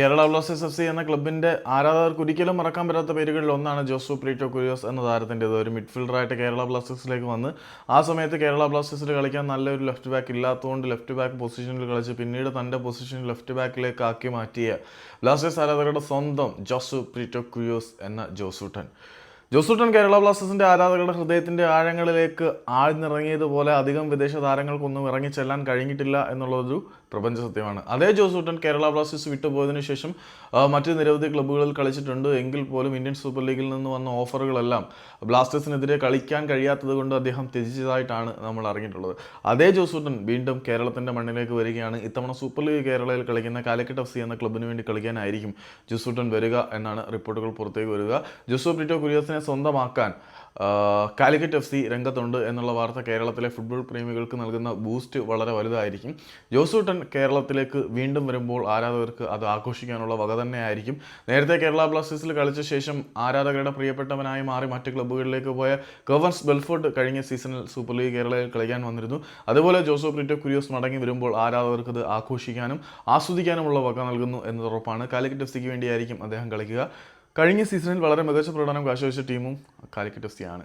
Kerala Blasters F C എന്ന ക്ലബിന്റെ ആരാധകർക്ക് ഒരിക്കലും മറക്കാൻ പറ്റാത്ത പേരുകളിൽ ഒന്നാണ് ജോസു പ്രീറ്റോ കുര്യോസ് എന്ന താരത്തിന്റെത്. ഒരു മിഡ്ഫീൽഡറായിട്ട് കേരള ബ്ലാസ്റ്റേഴ്സിലേക്ക് വന്ന് ആ സമയത്ത് കേരള ബ്ലാസ്റ്റേഴ്സിൽ കളിക്കാൻ നല്ലൊരു ലെഫ്റ്റ് ബാക്ക് ഇല്ലാത്തതുകൊണ്ട് ലെഫ്റ്റ് ബാക്ക് പൊസിഷനിൽ കളിച്ച് പിന്നീട് തന്റെ പൊസിഷൻ ലെഫ്റ്റ് ബാക്കിലേക്ക് ആക്കി മാറ്റിയ ബ്ലാസ്റ്റേഴ്സ് ആരാധകരുടെ സ്വന്തം ജോസു പ്രീറ്റോ കുര്യോസ് എന്ന ജോസൂട്ടൻ. ജോസൂട്ടൻ കേരള ബ്ലാസ്റ്റേഴ്സിന്റെ ആരാധകരുടെ ഹൃദയത്തിന്റെ ആഴങ്ങളിലേക്ക് ആഴ്ന്നിറങ്ങിയതുപോലെ അധികം വിദേശ താരങ്ങൾക്കൊന്നും ഇറങ്ങിച്ചെല്ലാൻ കഴിഞ്ഞിട്ടില്ല എന്നുള്ളൊരു പ്രപഞ്ച സത്യമാണ്. അതേ ജോസൂട്ടൻ കേരള ബ്ലാസ്റ്റേഴ്സ് വിട്ടുപോയതിനു ശേഷം മറ്റ് നിരവധി ക്ലബ്ബുകളിൽ കളിച്ചിട്ടുണ്ട്. എങ്കിൽ പോലും ഇന്ത്യൻ സൂപ്പർ ലീഗിൽ നിന്ന് വന്ന ഓഫറുകളെല്ലാം ബ്ലാസ്റ്റേഴ്സിനെതിരെ കളിക്കാൻ കഴിയാത്തത് കൊണ്ട് അദ്ദേഹം ത്യജിച്ചതായിട്ടാണ് നമ്മൾ അറിഞ്ഞിട്ടുള്ളത്. അതേ ജോസൂട്ടൻ വീണ്ടും കേരളത്തിന്റെ മണ്ണിലേക്ക് വരികയാണ്. ഇത്തവണ സൂപ്പർ ലീഗ് കേരളയിൽ കളിക്കുന്ന കാലിക്കറ്റ് എഫ് സി എന്ന ക്ലബിന് വേണ്ടി കളിക്കാനായിരിക്കും ജോസൂട്ടൻ വരിക എന്നാണ് റിപ്പോർട്ടുകൾ പുറത്തേക്ക് വരിക. ജോസു പ്രിറ്റോ കുര്യസിനെ സ്വന്തമാക്കാൻ കാലിക്കറ്റ് എഫ് സി രംഗത്തുണ്ട് എന്നുള്ള വാർത്ത കേരളത്തിലെ ഫുട്ബോൾ പ്രേമികൾക്ക് നൽകുന്ന ബൂസ്റ്റ് വളരെ വലുതായിരിക്കും. ജോസൂട്ടൻ കേരളത്തിലേക്ക് വീണ്ടും വരുമ്പോൾ ആരാധകർക്ക് അത് ആഘോഷിക്കാനുള്ള വക തന്നെയായിരിക്കും. നേരത്തെ കേരള ബ്ലാസ്റ്റേഴ്സിൽ കളിച്ച ശേഷം ആരാധകരുടെ പ്രിയപ്പെട്ടവനായി മാറി മറ്റ് ക്ലബ്ബുകളിലേക്ക് പോയ കർവൻസ് ബെൽഫോർട്ട് കഴിഞ്ഞ സീസണിൽ സൂപ്പർ ലീഗ് കേരളയിൽ കളിക്കാൻ വന്നിരുന്നു. അതുപോലെ ജോസോ പ്രിറ്റോ കുര്യോസ് മടങ്ങി വരുമ്പോൾ ആരാധകർക്ക് ഇത് ആഘോഷിക്കാനും ആസ്വദിക്കാനുമുള്ള വക നൽകുന്നു എന്നത് ഉറപ്പാണ് കാലിക്കറ്റ് എഫ് സിക്ക് വേണ്ടിയായിരിക്കും അദ്ദേഹം കളിക്കുക. കഴിഞ്ഞ സീസണിൽ വളരെ മികച്ച പ്രകടനം കാഴ്ചവെച്ച ടീമും കാലിക്കറ്റ് എഫ് സിയാണ്